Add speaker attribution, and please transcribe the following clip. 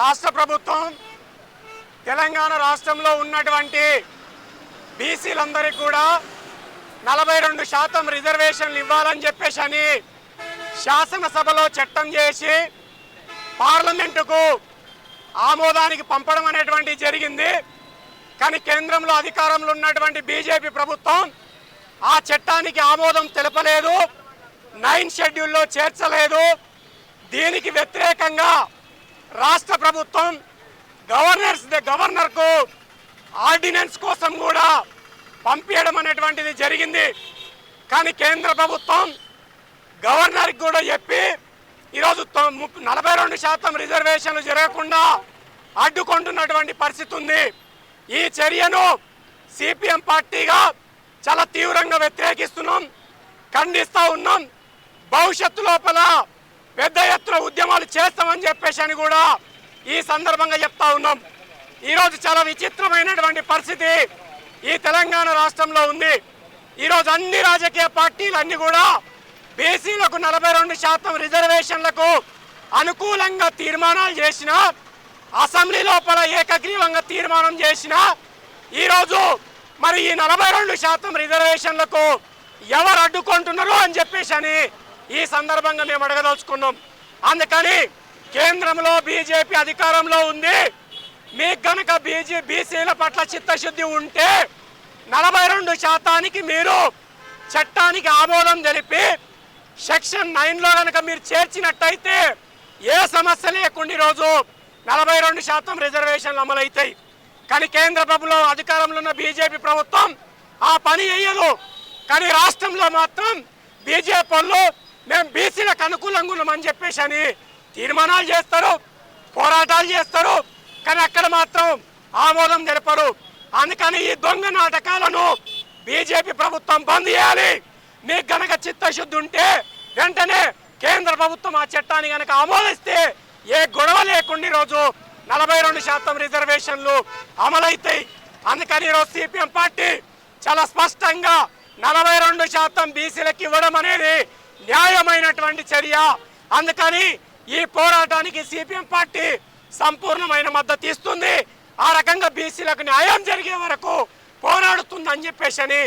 Speaker 1: రాష్ట్ర ప్రభుత్వం తెలంగాణ రాష్ట్రంలో ఉన్నటువంటి బీసీలందరికీ కూడా నలభై రెండు శాతం రిజర్వేషన్లు ఇవ్వాలని చెప్పేసి అని శాసనసభలో చట్టం చేసి పార్లమెంటుకు ఆమోదానికి పంపడం అనేటువంటి జరిగింది. కానీ కేంద్రంలో అధికారంలో ఉన్నటువంటి బీజేపీ ప్రభుత్వం ఆ చట్టానికి ఆమోదం తెలపలేదు నైన్ షెడ్యూల్లో చేర్చలేదు. దీనికి వ్యతిరేకంగా ప్రభుత్వం గవర్నర్స్ గవర్నర్కు ఆర్డినెన్స్ కోసం కూడా పంపించడం అనేటువంటిది జరిగింది. కానీ కేంద్ర ప్రభుత్వం గవర్నర్కి కూడా చెప్పి ఈరోజు నలభై రెండు శాతం రిజర్వేషన్లు జరగకుండా అడ్డుకుంటున్నటువంటి పరిస్థితి ఉంది. ఈ చర్యను సిపిఎం పార్టీగా చాలా తీవ్రంగా వ్యతిరేకిస్తున్నాం ఖండిస్తూ ఉన్నాం. భవిష్యత్తు లోపల పెద్ద ఎత్తున ఉద్యమాలు చేస్తామని చెప్పేసి అని కూడా ఈ సందర్భంగా చెప్తా ఉన్నాం. ఈరోజు చాలా విచిత్రమైనటువంటి పరిస్థితి ఈ తెలంగాణ రాష్ట్రంలో ఉంది. ఈరోజు అన్ని రాజకీయ పార్టీలు కూడా బీసీలకు నలభై రెండు శాతం రిజర్వేషన్లకు అనుకూలంగా తీర్మానాలు చేసిన అసెంబ్లీ లోపల ఏకగ్రీవంగా తీర్మానం చేసిన ఈరోజు మరి ఈ నలభై రెండు శాతం రిజర్వేషన్లకు ఎవరు అడ్డుకుంటున్నారు అని చెప్పేసి అని ఈ సందర్భంగా మేము అడగదలుచుకున్నాం. అందుకని కేంద్రంలో బీజేపీ అధికారంలో ఉంది. మీకు గనక బీజే బీసీల పట్ల చిత్తశుద్ధి ఉంటే నలభై రెండు శాతానికి మీరు చట్టానికి ఆమోదం తెలిపి సెక్షన్ నైన్లో కనుక మీరు చేర్చినట్టయితే ఏ సమస్య లేకుండా ఈరోజు నలభై రెండు శాతం రిజర్వేషన్లు అమలవుతాయి. కానీ కేంద్ర ప్రభుత్వం అధికారంలో ఉన్న బీజేపీ ప్రభుత్వం ఆ పని చేయదు కానీ రాష్ట్రంలో మాత్రం బీజేపీ వాళ్ళు మేము బీసీలకు అనుకూలంగా ఉన్నామని చెప్పేసి అని తీర్మానాలు చేస్తారు పోరాటాలు చేస్తారు కానీ అక్కడ మాత్రం ఆమోదం తెలపరు. అందుకని ఈ దొంగ నాటకాలను బీజేపీ ప్రభుత్వం బంద్ చేయాలి. మీకు గనక చిత్తశుద్ధి ఉంటే వెంటనే కేంద్ర ప్రభుత్వం ఆ చట్టాన్ని గనక ఆమోదిస్తే ఏ గొడవ లేకుండా ఈరోజు నలభై రెండు శాతం రిజర్వేషన్లు అమలైతాయి. అందుకని ఈరోజు సిపిఎం పార్టీ చాలా స్పష్టంగా నలభై రెండు శాతం బీసీలకు ఇవ్వడం అనేది న్యాయమైనటువంటి చర్య. అందుకని ఈ పోరాటానికి సిపిఎం పార్టీ సంపూర్ణమైన మద్దతు ఇస్తుంది. ఆ రకంగా బీసీలకు న్యాయం జరిగే వరకు పోరాడుతుందని చెప్పేసి అని